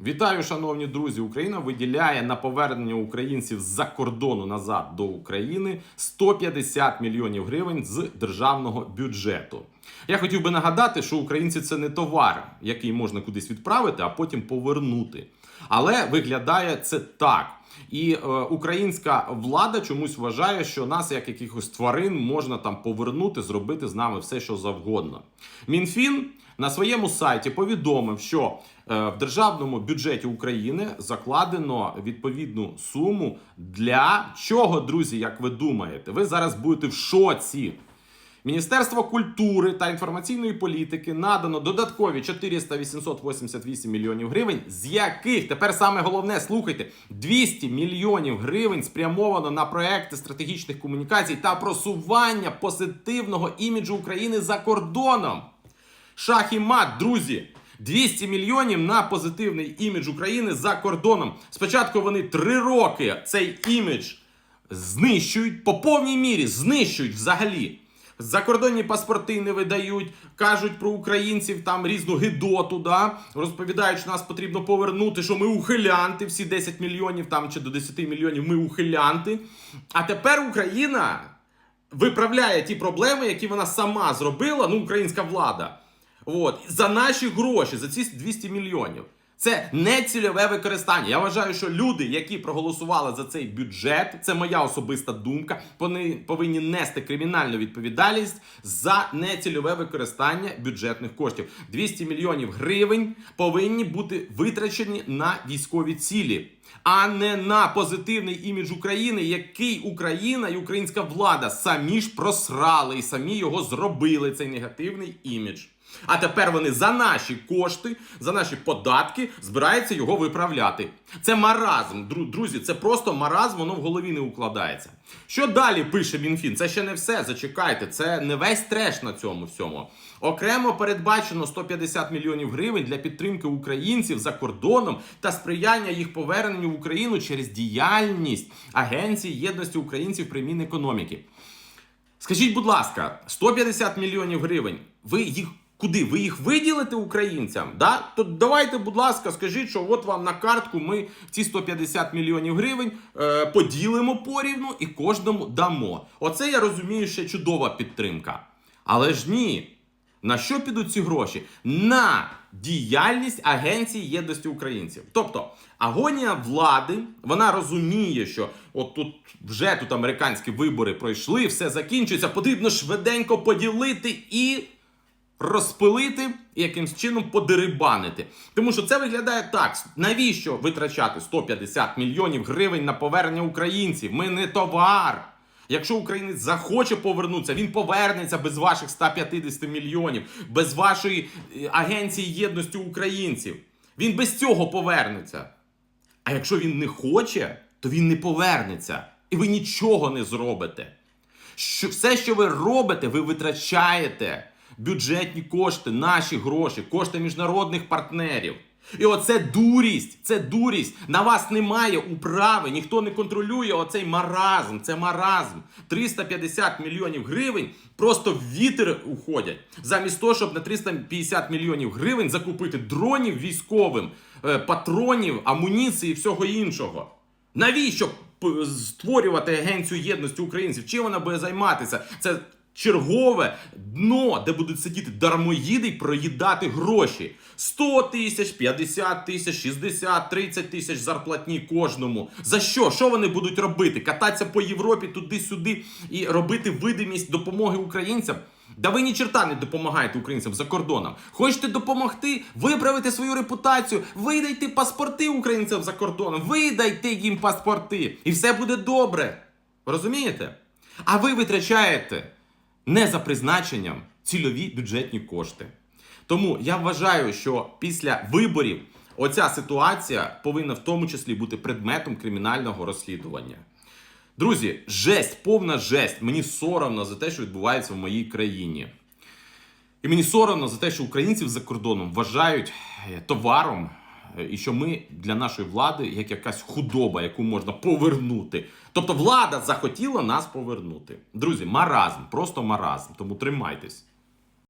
Вітаю, шановні друзі! Україна виділяє на повернення українців з-за кордону назад до України 150 мільйонів гривень з державного бюджету. Я хотів би нагадати, що українці це не товар, який можна кудись відправити, а потім повернути. Але виглядає це так. І е, українська влада чомусь вважає, що нас, як якихось тварин, можна там повернути, зробити з нами все, що завгодно. Мінфін на своєму сайті повідомив, що е, в державному бюджеті України закладено відповідну суму для чого, друзі, як ви думаєте? Ви зараз будете в шоці. Міністерство культури та інформаційної політики надано додаткові 400-888 мільйонів гривень, з яких тепер саме головне слухайте 200 мільйонів гривень спрямовано на проекти стратегічних комунікацій та просування позитивного іміджу України за кордоном. Шах і мат, друзі. 200 мільйонів на позитивний імідж України за кордоном. Спочатку вони три роки цей імідж знищують по повній мірі, знищують взагалі. Закордонні паспорти не видають, кажуть про українців там різну гидоту, да? розповідають, що нас потрібно повернути, що ми ухилянти, всі 10 мільйонів там чи до 10 мільйонів ми ухилянти. А тепер Україна виправляє ті проблеми, які вона сама зробила, ну, українська влада. От, за наші гроші, за ці 200 мільйонів. Це не цільове використання. Я вважаю, що люди, які проголосували за цей бюджет, це моя особиста думка, вони повинні нести кримінальну відповідальність за нецільове використання бюджетних коштів. 200 мільйонів гривень повинні бути витрачені на військові цілі, а не на позитивний імідж України, який Україна і українська влада самі ж просрали і самі його зробили. Цей негативний імідж. А тепер вони за наші кошти, за наші податки збираються його виправляти. Це маразм, друзі. Це просто маразм, воно в голові не укладається. Що далі пише Мінфін? Це ще не все. Зачекайте, це не весь треш на цьому всьому. Окремо передбачено 150 мільйонів гривень для підтримки українців за кордоном та сприяння їх поверненню в Україну через діяльність Агенції єдності українців при Мінекономіки. Скажіть, будь ласка, 150 мільйонів гривень. Ви їх куди? Ви їх виділите українцям? Да? То давайте, будь ласка, скажіть, що от вам на картку ми ці 150 мільйонів гривень е, поділимо порівну і кожному дамо. Оце я розумію, ще чудова підтримка. Але ж ні. На що підуть ці гроші? На діяльність Агенції єдності українців. Тобто агонія влади, вона розуміє, що от тут вже тут американські вибори пройшли, все закінчується. Потрібно швиденько поділити і розпилити і якимсь чином подерибанити. Тому що це виглядає так: навіщо витрачати 150 мільйонів гривень на повернення українців? Ми не товар. Якщо українець захоче повернутися, він повернеться без ваших 150 мільйонів, без вашої е, агенції єдності українців. Він без цього повернеться. А якщо він не хоче, то він не повернеться. І ви нічого не зробите. Що, все, що ви робите, ви витрачаєте бюджетні кошти, наші гроші, кошти міжнародних партнерів. І оце дурість, це дурість. На вас немає управи, ніхто не контролює оцей маразм. Це маразм. 350 мільйонів гривень просто в вітер уходять. Замість того, щоб на 350 мільйонів гривень закупити дронів військовим, е, патронів, амуніції і всього іншого. Навіщо створювати агенцію єдності українців? Чим вона буде займатися? Це чергове дно, де будуть сидіти дармоїди й проїдати гроші. 100 тисяч, 50 тисяч, 60, 30 тисяч зарплатні кожному. За що? Що вони будуть робити? Кататися по Європі туди-сюди і робити видимість допомоги українцям? Да ви ні черта не допомагаєте українцям за кордоном. Хочете допомогти, виправити свою репутацію, видайте паспорти українцям за кордоном, видайте їм паспорти, і все буде добре. Розумієте? А ви витрачаєте не за призначенням цільові бюджетні кошти. Тому я вважаю, що після виборів оця ситуація повинна в тому числі бути предметом кримінального розслідування. Друзі, жесть, повна жесть. Мені соромно за те, що відбувається в моїй країні. І мені соромно за те, що українців за кордоном вважають е, товаром, і що ми для нашої влади як якась худоба, яку можна повернути. Тобто влада захотіла нас повернути. Друзі, маразм, просто маразм. Тому тримайтесь.